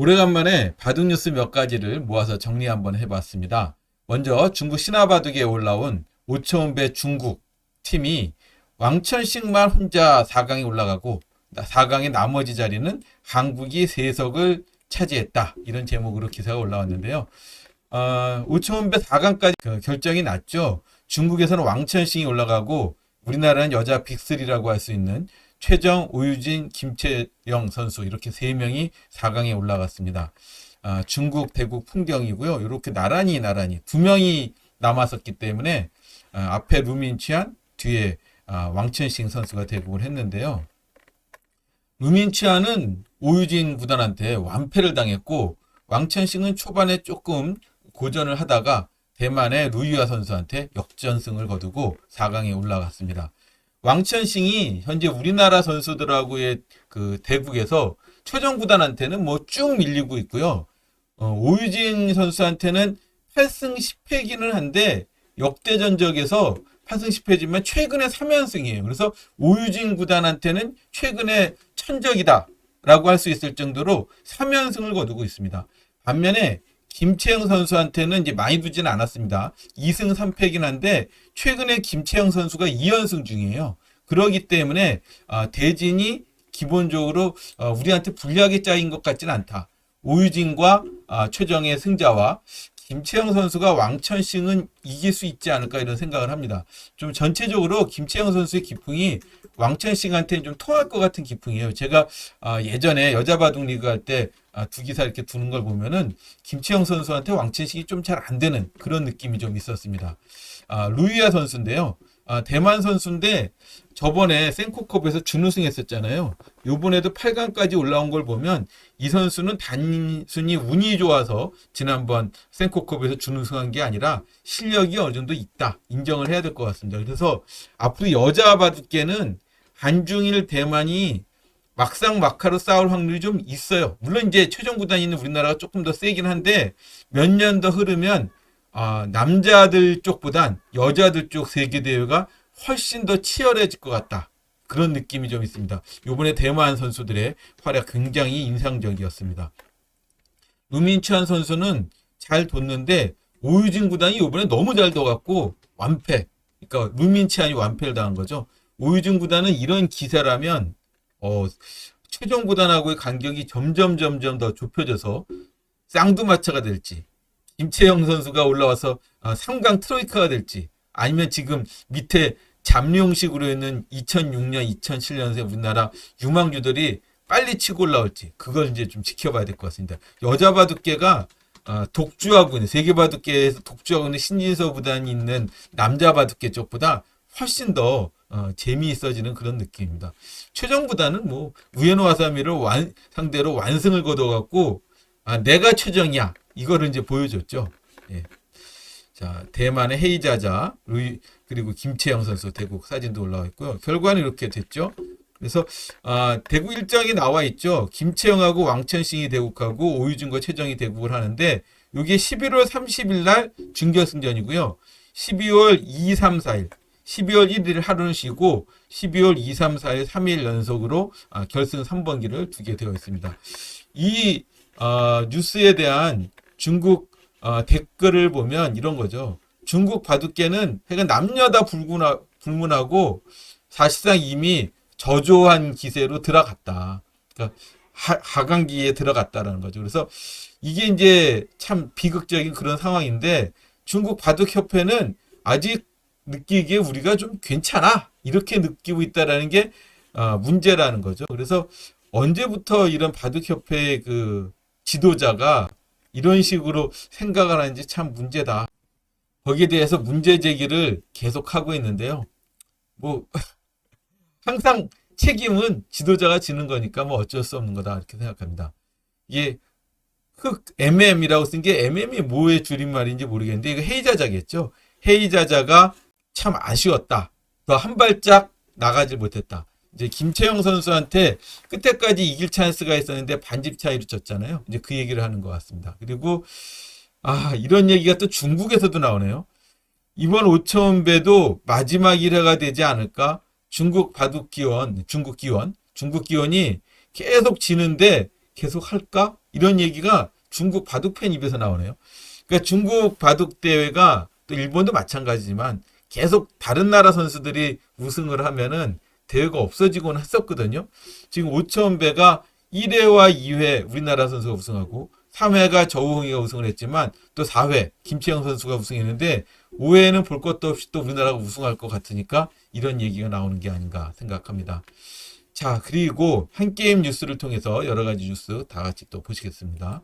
오래간만에 바둑 뉴스 몇 가지를 모아서 정리 한번 해봤습니다. 먼저 중국 신화바둑에 올라온 오천배 중국 팀이 왕천식만 혼자 4강에 올라가고 4강의 나머지 자리는 한국이 세석을 차지했다. 이런 제목으로 기사가 올라왔는데요. 어, 오천배 4강까지 그 결정이 났죠. 중국에서는 왕천식이 올라가고 우리나라는 여자 빅3라고 할 수 있는 최정, 오유진, 김채영 선수 이렇게 세 명이 4강에 올라갔습니다. 아, 중국, 대국 풍경이고요. 이렇게 나란히 나란히 두 명이 남았었기 때문에 아, 앞에 루민치안, 뒤에 아, 왕천식 선수가 대국을 했는데요. 루민치안은 오유진 구단한테 완패를 당했고 왕천식은 초반에 조금 고전을 하다가 대만의 루이아 선수한테 역전승을 거두고 4강에 올라갔습니다. 왕천싱이 현재 우리나라 선수들하고의 그 대국에서 최종 구단한테는 뭐 쭉 밀리고 있고요. 어, 오유진 선수한테는 8승 10패기는 한데 역대 전적에서 8승 10패지만 최근에 3연승이에요. 그래서 오유진 구단한테는 최근에 천적이다 라고 할 수 있을 정도로 3연승을 거두고 있습니다. 반면에 김채영 선수한테는 이제 많이 두지는 않았습니다. 2승 3패긴 한데 최근에 김채영 선수가 2연승 중이에요. 그러기 때문에 아, 대진이 기본적으로 어, 우리한테 불리하게 짜인 것 같지는 않다. 오유진과 아, 최정의 승자와 김채영 선수가 왕천싱은 이길 수 있지 않을까 이런 생각을 합니다. 좀 전체적으로 김채영 선수의 기풍이 왕천싱한테는 좀 통할 것 같은 기풍이에요. 제가 아, 예전에 여자 바둑 리그 할때 아, 두 기사 이렇게 두는 걸 보면은 김채영 선수한테 왕천식이 좀 잘 안 되는 그런 느낌이 좀 있었습니다. 아, 루이아 선수인데요. 아, 대만 선수인데 저번에 센코컵에서 준우승 했었잖아요. 요번에도 8강까지 올라온 걸 보면 이 선수는 단순히 운이 좋아서 지난번 센코컵에서 준우승한 게 아니라 실력이 어느 정도 있다 인정을 해야 될 것 같습니다. 그래서 앞으로 여자 바둑계는 한중일 대만이 막상 막하로 싸울 확률이 좀 있어요. 물론 이제 최종 구단이 있는 우리나라가 조금 더 세긴 한데 몇 년 더 흐르면 아, 남자들 쪽보단 여자들 쪽 세계 대회가 훨씬 더 치열해질 것 같다. 그런 느낌이 좀 있습니다. 요번에 대만 선수들의 활약 굉장히 인상적이었습니다. 루민치안 선수는 잘 뒀는데 오유진 구단이 요번에 너무 잘 둬갖고 완패. 그러니까 루민치안이 완패를 당한 거죠. 오유진 구단은 이런 기세라면 어, 최종 구단하고의 간격이 점점 점점 더 좁혀져서 쌍두마차가 될지 김채영 선수가 올라와서 아, 3강 트로이카가 될지 아니면 지금 밑에 잠룡식으로 있는 2006년, 2007년생 우리나라 유망주들이 빨리 치고 올라올지 그걸 이제 좀 지켜봐야 될 것 같습니다. 여자 바둑계가 아, 독주하고 있는 세계 바둑계에서 독주하고 있는 신진서 구단이 있는 남자 바둑계 쪽보다 훨씬 더 어, 재미있어지는 그런 느낌입니다. 최정보다는 뭐 우에노 와사미를 완, 상대로 완승을 거둬갖고 아, 내가 최정이야 이거를 이제 보여줬죠. 예. 자 대만의 헤이자자 루이 그리고 김채영 선수 대국 사진도 올라와 있고요. 결과는 이렇게 됐죠. 그래서 아, 대국 일정이 나와 있죠. 김채영하고 왕천싱이 대국하고 오유진과 최정이 대국을 하는데 이게 11월 30일 날 준결승전이고요. 12월 2, 3, 4일 12월 1일 하루는 쉬고 12월 2, 3, 4일 3일 연속으로 아, 결승 3번기를 두게 되어 있습니다. 이 아, 뉴스에 대한 중국 아, 댓글을 보면 이런 거죠. 중국 바둑계는 그러니까 남녀 다 불문하, 불문하고 사실상 이미 저조한 기세로 들어갔다. 그러니까 하, 하강기에 들어갔다라는 거죠. 그래서 이게 이제 참 비극적인 그런 상황인데 중국 바둑협회는 아직 느끼기에 우리가 좀 괜찮아 이렇게 느끼고 있다라는 게 아, 문제라는 거죠. 그래서 언제부터 이런 바둑협회의 그 지도자가 이런 식으로 생각을 하는지 참 문제다. 거기에 대해서 문제 제기를 계속하고 있는데요. 뭐 항상 책임은 지도자가 지는 거니까 뭐 어쩔 수 없는 거다 이렇게 생각합니다. 이게 흑 MM이라고 쓴 게 MM이 뭐의 줄임말인지 모르겠는데 이거 헤이자자겠죠. 헤이자자가 참 아쉬웠다. 더 한 발짝 나가지 못했다. 이제 김채영 선수한테 끝에까지 이길 찬스가 있었는데 반집 차이로 졌잖아요. 이제 그 얘기를 하는 것 같습니다. 그리고 아 이런 얘기가 또 중국에서도 나오네요. 이번 오천배도 마지막 1회가 되지 않을까? 중국 바둑 기원, 중국 기원, 중국 기원이 계속 지는데 계속 할까? 이런 얘기가 중국 바둑 팬 입에서 나오네요. 그러니까 중국 바둑 대회가 또 일본도 마찬가지지만 계속 다른 나라 선수들이 우승을 하면은 대회가 없어지곤 했었거든요. 지금 오천배가 1회와 2회 우리나라 선수가 우승하고 3회가 저우홍이가 우승을 했지만 또 4회 김채영 선수가 우승했는데 5회에는 볼 것도 없이 또 우리나라가 우승할 것 같으니까 이런 얘기가 나오는 게 아닌가 생각합니다. 자, 그리고 한 게임 뉴스를 통해서 여러 가지 뉴스 다 같이 또 보시겠습니다.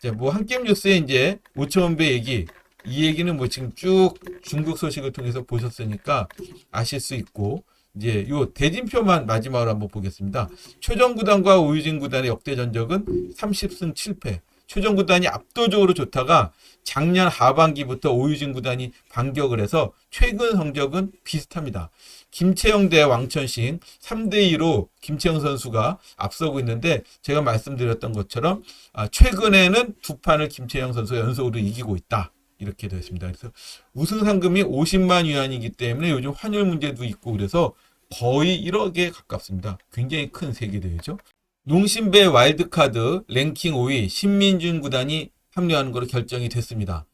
자, 뭐 한 게임 뉴스에 이제 오천배 얘기 이 얘기는 뭐 지금 쭉 중국 소식을 통해서 보셨으니까 아실 수 있고 이제 요 대진표만 마지막으로 한번 보겠습니다. 최정 구단과 오유진 구단의 역대 전적은 30승 7패. 최정 구단이 압도적으로 좋다가 작년 하반기부터 오유진 구단이 반격을 해서 최근 성적은 비슷합니다. 김채영 대 왕천식 3대 2로 김채영 선수가 앞서고 있는데 제가 말씀드렸던 것처럼 아, 최근에는 두 판을 김채영 선수가 연속으로 이기고 있다. 이렇게 되어 있습니다. 그래서 우승 상금이 50만 위안이기 때문에 요즘 환율 문제도 있고 그래서 거의 1억에 가깝습니다. 굉장히 큰 세계 대회죠. 농심배 와일드카드 랭킹 5위 신민준 구단이 합류하는 것으로 결정이 됐습니다.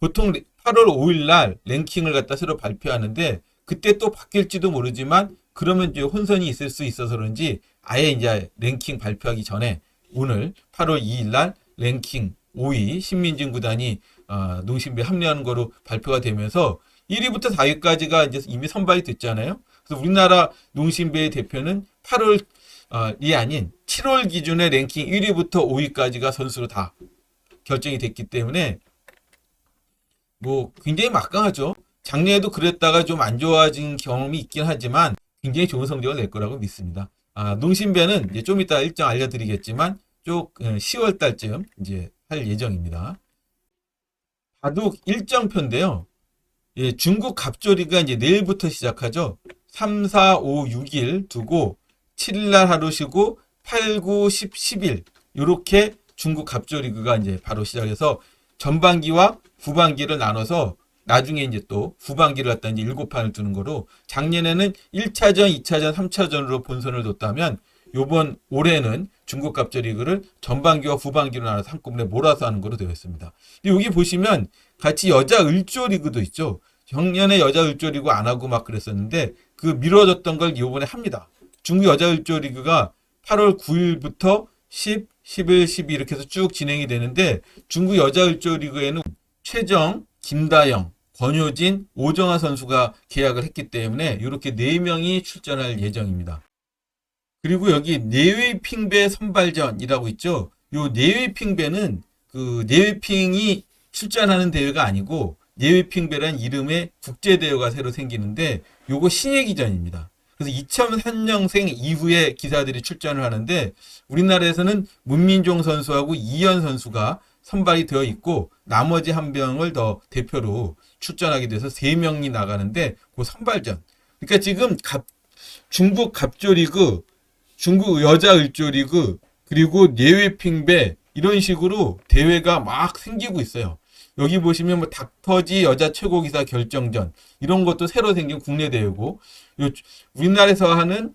보통 8월 5일 날 랭킹을 갖다 새로 발표하는데 그때 또 바뀔지도 모르지만 그러면 이제 혼선이 있을 수 있어서 그런지 아예 이제 랭킹 발표하기 전에 오늘 8월 2일 날 랭킹 5위 신민준 구단이 어, 농심배에 합류하는 거로 발표가 되면서 1위부터 4위까지가 이제 이미 선발이 됐잖아요. 그래서 우리나라 농심배의 대표는 8월 어, 이 아닌 7월 기준의 랭킹 1위부터 5위까지가 선수로 다 결정이 됐기 때문에 뭐 굉장히 막강하죠. 작년에도 그랬다가 좀 안 좋아진 경험이 있긴 하지만 굉장히 좋은 성적을 낼 거라고 믿습니다. 아, 농심배는 이제 좀 이따 일정 알려드리겠지만 쭉 10월 달쯤 이제 할 예정입니다. 바둑 일정표인데요. 예, 중국 갑조리가 이제 내일부터 시작하죠. 3, 4, 5, 6일 두고 7일 날 하루 쉬고 8, 9, 10, 11 요렇게 중국 갑조리그가 이제 바로 시작해서 전반기와 후반기를 나눠서 나중에 이제 또 후반기를 갖다 이제 일곱 판을 두는 거로 작년에는 1차전, 2차전, 3차전으로 본선을 뒀다면 요번 올해는 중국 갑조리그를 전반기와 후반기로 나눠서 한꺼번에 몰아서 하는 거로 되어 있습니다. 여기 보시면 같이 여자 을조 리그도 있죠. 작년에 여자 을조 리그 안 하고 막 그랬었는데 그 미뤄졌던 걸 이번에 합니다. 중국 여자 을조 리그가 8월 9일부터 10, 11, 12 이렇게 해서 쭉 진행이 되는데 중국 여자 을조 리그에는 최정, 김다영, 권효진, 오정아 선수가 계약을 했기 때문에 이렇게 네 명이 출전할 예정입니다. 그리고 여기 네웨이핑배 선발전이라고 있죠. 요 네웨이핑배는 그 네웨이핑이 출전하는 대회가 아니고 네웨이핑배란 이름의 국제 대회가 새로 생기는데 요거 신예 기전입니다. 그래서 2003년생 이후에 기사들이 출전을 하는데 우리나라에서는 문민종 선수하고 이현 선수가 선발이 되어 있고 나머지 한 명을 더 대표로 출전하게 돼서 세 명이 나가는데 그 선발전. 그러니까 지금 갑, 중국 갑조리그, 중국 여자 을조리그, 그리고 예외핑배 이런 식으로 대회가 막 생기고 있어요. 여기 보시면 뭐 닥터지 여자 최고 기사 결정전 이런 것도 새로 생긴 국내 대회고 요 우리나라에서 하는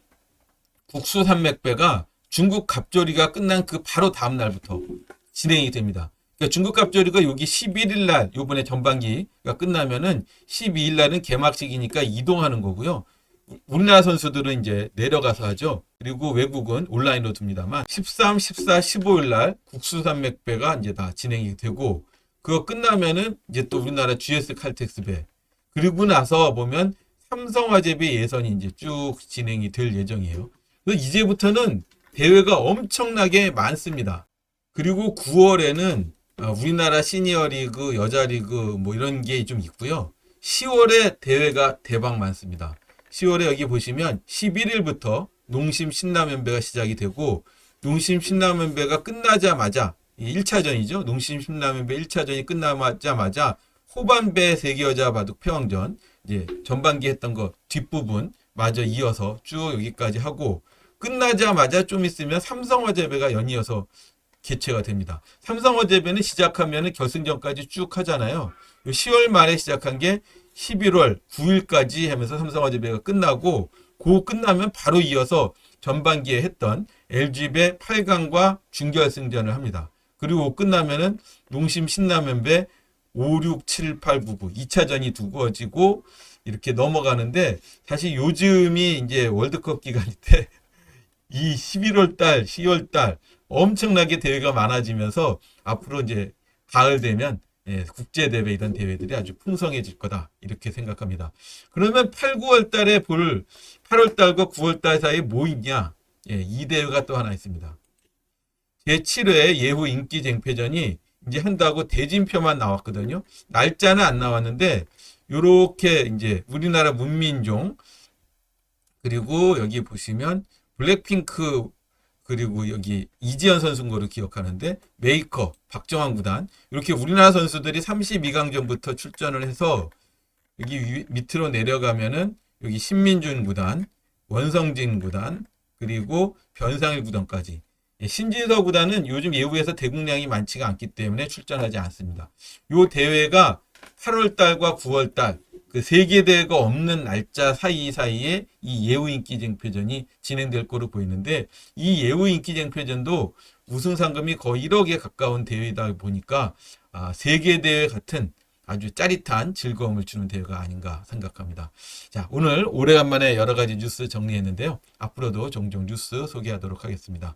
국수 산맥배가 중국 갑조리가 끝난 그 바로 다음 날부터 진행이 됩니다. 그러니까 중국 갑조리가 여기 11일 날 요번에 전반기가 끝나면은 12일 날은 개막식이니까 이동하는 거고요. 우리나라 선수들은 이제 내려가서 하죠. 그리고 외국은 온라인으로 둡니다만 13, 14, 15일 날 국수산맥배가 이제 다 진행이 되고 그거 끝나면은 이제 또 우리나라 GS 칼텍스 배 그리고 나서 보면 삼성화재배 예선이 이제 쭉 진행이 될 예정이에요. 그래서 이제부터는 대회가 엄청나게 많습니다. 그리고 9월에는 어, 우리나라 시니어 리그, 여자 리그 뭐 이런 게 좀 있고요. 10월에 대회가 대박 많습니다. 10월에 여기 보시면 11일부터 농심 신라면배가 시작이 되고 농심 신라면배가 끝나자마자 1차전이죠. 농심 신라면배 1차전이 끝나자마자 호반배 세계 여자 바둑 패왕전 이제 전반기 했던 거 뒷부분 마저 이어서 쭉 여기까지 하고 끝나자마자 좀 있으면 삼성화재배가 연이어서 개최가 됩니다. 삼성화재배는 시작하면 결승전까지 쭉 하잖아요. 요 10월 말에 시작한 게 11월 9일까지 하면서 삼성화재배가 끝나고 그 끝나면 바로 이어서 전반기에 했던 LG배 8강과 준결승전을 합니다. 그리고 끝나면은 농심 신라면배 5, 6, 7, 8, 9, 9 2차전이 두고지고 이렇게 넘어가는데 사실 요즘이 이제 월드컵 기간인데 이 11월 달, 10월 달 엄청나게 대회가 많아지면서 앞으로 이제 가을 되면 예, 국제 대회 이런 대회들이 아주 풍성해질 거다 이렇게 생각합니다. 그러면 8, 9월 달에 볼 8월 달과 9월 달 사이에 뭐 있냐? 예, 이 대회가 또 하나 있습니다. 제7회 예후 인기 쟁패전이 이제 한다고 대진표만 나왔거든요. 날짜는 안 나왔는데 요렇게 이제 우리나라 문민종 그리고 여기 보시면 블랙핑크 그리고 여기 이지연 선수인 거로 기억하는데 메이커 박정환 구단 이렇게 우리나라 선수들이 32강전부터 출전을 해서 여기 위- 밑으로 내려가면은 여기 신민준 구단, 원성진 구단 그리고 변상일 구단까지 예, 신진서 구단은 요즘 예우에서 대국량이 많지가 않기 때문에 출전하지 않습니다. 요 대회가 8월 달과 9월 달 그 세계 대회가 없는 날짜 사이 사이에 이 예우 인기 쟁패전이 진행될 거로 보이는데 이 예우 인기 쟁패전도 우승 상금이 거의 1억에 가까운 대회다 보니까 아, 세계 대회 같은 아주 짜릿한 즐거움을 주는 대회가 아닌가 생각합니다. 자, 오늘 오래간만에 여러 가지 뉴스 정리했는데요. 앞으로도 종종 뉴스 소개하도록 하겠습니다.